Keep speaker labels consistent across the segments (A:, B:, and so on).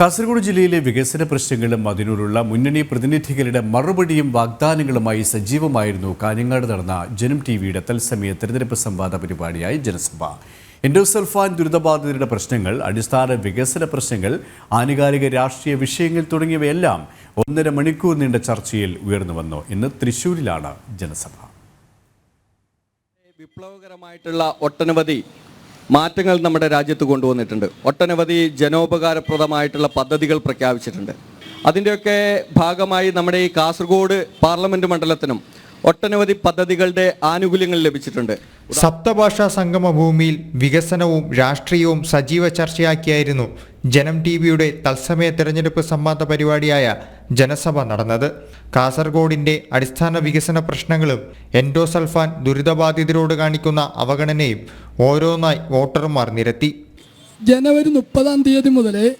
A: കാസർഗോഡ് ജില്ലയിലെ വികസന പ്രശ്നങ്ങളും അതിനോടുള്ള മുന്നണി പ്രതിനിധികളുടെ മറുപടിയും വാഗ്ദാനങ്ങളുമായി സജീവമായിരുന്നു കാഞ്ഞങ്ങാട് നടന്ന ജനം ടി വിയുടെ തത്സമയ തെരഞ്ഞെടുപ്പ് സംവാദ പരിപാടിയായി ജനസഭ. എൻഡോസൾഫാൻ ദുരിതബാധിതരുടെ പ്രശ്നങ്ങൾ അടിസ്ഥാന വികസന പ്രശ്നങ്ങൾ ആനുകാലിക രാഷ്ട്രീയ വിഷയങ്ങൾ തുടങ്ങിയവയെല്ലാം ഒന്നര മണിക്കൂർ നീണ്ട ചർച്ചയിൽ ഉയർന്നു വന്നു. ഇന്ന് തൃശൂരിലാണ് ജനസഭ.
B: വിപ്ലവകരമായിട്ടുള്ള ഒട്ടനവധി മാറ്റങ്ങൾ നമ്മുടെ രാജ്യത്ത് കൊണ്ടുവന്നിട്ടുണ്ട്. ഒട്ടനവധി ജനോപകാരപ്രദമായിട്ടുള്ള പദ്ധതികൾ പ്രഖ്യാപിച്ചിട്ടുണ്ട്. അതിന്റെയൊക്കെ ഭാഗമായി നമ്മുടെ ഈ കാസർഗോഡ് പാർലമെന്റ് മണ്ഡലത്തിനും ഒട്ടനവധി പദ്ധതികളുടെ ആനുകൂല്യങ്ങൾ ലഭിച്ചിട്ടുണ്ട്.
C: സപ്തഭാഷാ സംഗമ ഭൂമിയിൽ വികസനവും രാഷ്ട്രീയവും സജീവ ചർച്ചയാക്കിയായിരുന്നു ജനം ടി വിയുടെ തത്സമയ തെരഞ്ഞെടുപ്പ് സംവാദ പരിപാടിയായ ജനസഭ നടന്നത്. കാസർഗോഡിന്റെ അടിസ്ഥാന വികസന പ്രശ്നങ്ങളും എൻഡോസൾഫാൻ ദുരിതബാധിതരോട് കാണിക്കുന്ന അവഗണനയും ഓരോന്നായി വോട്ടർമാർ നിരത്തി.
D: ജനുവരി മുപ്പതാം തീയതി മുതൽ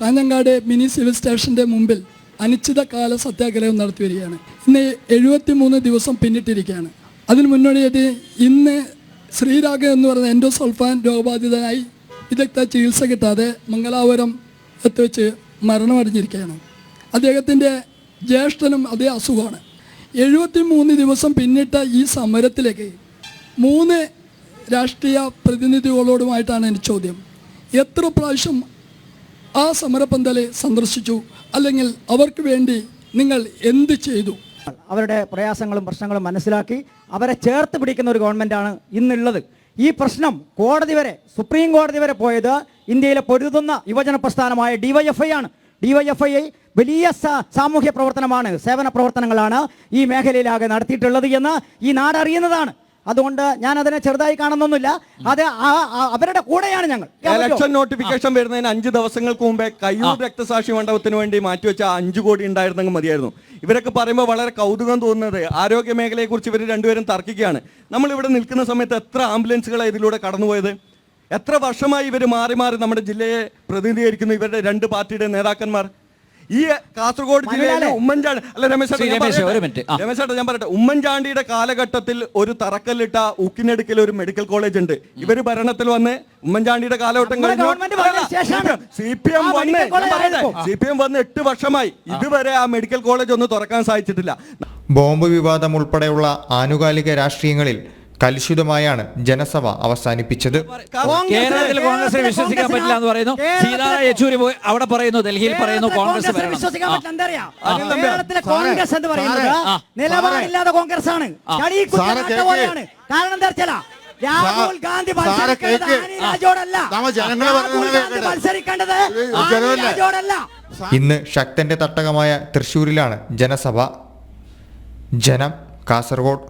D: കാഞ്ഞങ്ങാട് മിനി സിവിൽ സ്റ്റേഷന്റെ മുമ്പിൽ അനിശ്ചിതകാല സത്യാഗ്രഹം നടത്തി വരികയാണ്. ഇന്ന് എഴുപത്തി മൂന്ന് ദിവസം പിന്നിട്ടിരിക്കുകയാണ്. അതിന് മുന്നോടിയായിട്ട് ഇന്ന് ശ്രീരാഗ എന്ന് പറയുന്ന എൻഡോസൾഫാൻ രോഗബാധിതനായി വിദഗ്ധ ചികിത്സ കിട്ടാതെ മംഗലാപുരം എത്തിവെച്ച് മരണമടഞ്ഞിരിക്കുകയാണ്. അദ്ദേഹത്തിന്റെ ജ്യേഷ്ഠനും അതേ അസുഖമാണ്. എഴുപത്തി മൂന്ന് ദിവസം പിന്നിട്ട ഈ സമരത്തിലേക്ക് മൂന്ന് രാഷ്ട്രീയ പ്രതിനിധികളോടുമായിട്ടാണ് എന്റെ ചോദ്യം. എത്ര പ്രാവശ്യം ആ സമരപന്തലെ സന്ദർശിച്ചു? അല്ലെങ്കിൽ അവർക്ക് വേണ്ടി നിങ്ങൾ എന്ത് ചെയ്തു?
E: അവരുടെ പ്രയാസങ്ങളും പ്രശ്നങ്ങളും മനസ്സിലാക്കി അവരെ ചേർത്ത് പിടിക്കുന്ന ഒരു ഗവൺമെന്റാണ് ഇന്നുള്ളത്. ഈ പ്രശ്നം കോടതി വരെ സുപ്രീം കോടതി വരെ പോയത് ഇന്ത്യയിലെ പൊരുതുന്ന യുവജന പ്രസ്ഥാനമായ ഡിവൈഎഫ്ഐ ആണ്. ഡിവൈഎഫ്ഐ വലിയ സാമൂഹ്യ പ്രവർത്തനമാണ്. സേവന പ്രവർത്തനങ്ങളാണ് ഈ മേഖലയിലാകെ നടത്തിയിട്ടുള്ളത് എന്ന് ഈ നാടറിയുന്നതാണ് അതുകൊണ്ട് ഞാൻ അതിനെ ചെറുതായി കാണുന്നൊന്നുമില്ല. അത് അവരുടെ കൂടെയാണ് ഞങ്ങൾ.
B: ഇലക്ഷൻ നോട്ടിഫിക്കേഷൻ വരുന്നതിന് അഞ്ച് ദിവസങ്ങൾക്ക് മുമ്പേ കയ്യൂർ രക്തസാക്ഷി മണ്ഡപത്തിന് വേണ്ടി മാറ്റിവെച്ച അഞ്ചു കോടി ഉണ്ടായിരുന്നെങ്കിൽ മതിയായിരുന്നു. ഇവരൊക്കെ പറയുമ്പോൾ വളരെ കൗതുകം തോന്നുന്നത് ആരോഗ്യ മേഖലയെക്കുറിച്ച് ഇവർ രണ്ടുപേരും തർക്കിക്കുകയാണ്. നമ്മൾ ഇവിടെ നിൽക്കുന്ന സമയത്ത് എത്ര ആംബുലൻസുകളാണ് ഇതിലൂടെ കടന്നുപോയത്? എത്ര വർഷമായി ഇവർ മാറി മാറി നമ്മുടെ ജില്ലയെ പ്രതിനിധീകരിക്കുന്നു. ഇവരുടെ രണ്ട് പാർട്ടിയുടെ നേതാക്കന്മാർ. ഈ കാസർഗോഡ് ജില്ലയിലെ ഉമ്മൻചാണ്ടി അല്ല രമേശ്
F: രമേശ്,
B: ഞാൻ പറയട്ടെ. ഉമ്മൻചാണ്ടിയുടെ കാലഘട്ടത്തിൽ ഒരു തറക്കല്ലിട്ട ഉക്കിനെടുക്കൽ ഒരു മെഡിക്കൽ കോളേജ് ഉണ്ട്. ഇവർ ഭരണത്തിൽ വന്ന് ഉമ്മൻചാണ്ടിയുടെ കാലഘട്ടം
E: കഴിഞ്ഞു.
B: സി പി എം വന്ന് സി പി എം വന്ന് എട്ട് വർഷമായി. ഇതുവരെ ആ മെഡിക്കൽ കോളേജ് ഒന്ന് തുറക്കാൻ സാധിച്ചിട്ടില്ല.
C: ബോംബ് വിവാദം ഉൾപ്പെടെയുള്ള ആനുകാലിക രാഷ്ട്രീയങ്ങളിൽ കലുഷിതമായാണ് ജനസഭ അവസാനിപ്പിച്ചത്.
F: കേരളത്തിൽ കോൺഗ്രസിനെ വിശ്വസിക്കാൻ പറ്റില്ല എന്ന് പറയുന്നു. സീതാറാം യെച്ചൂരി പോയി അവിടെ പറയുന്നു ഡൽഹിയിൽ പറയുന്നു കോൺഗ്രസ്?
E: കേരളത്തിലെ കോൺഗ്രസ് എന്ന് പറയുന്നത്. നിലപാടില്ലാത്ത കോൺഗ്രസ് ആണ് കാരണം എന്താ വെച്ചാൽ രാഹുൽ ഗാന്ധി മത്സരിക്കേണ്ടത്
C: ഇന്ന് ശക്തന്റെ തട്ടകമായ തൃശൂരിലാണ് ജനസഭ. ജനം കാസർഗോഡ്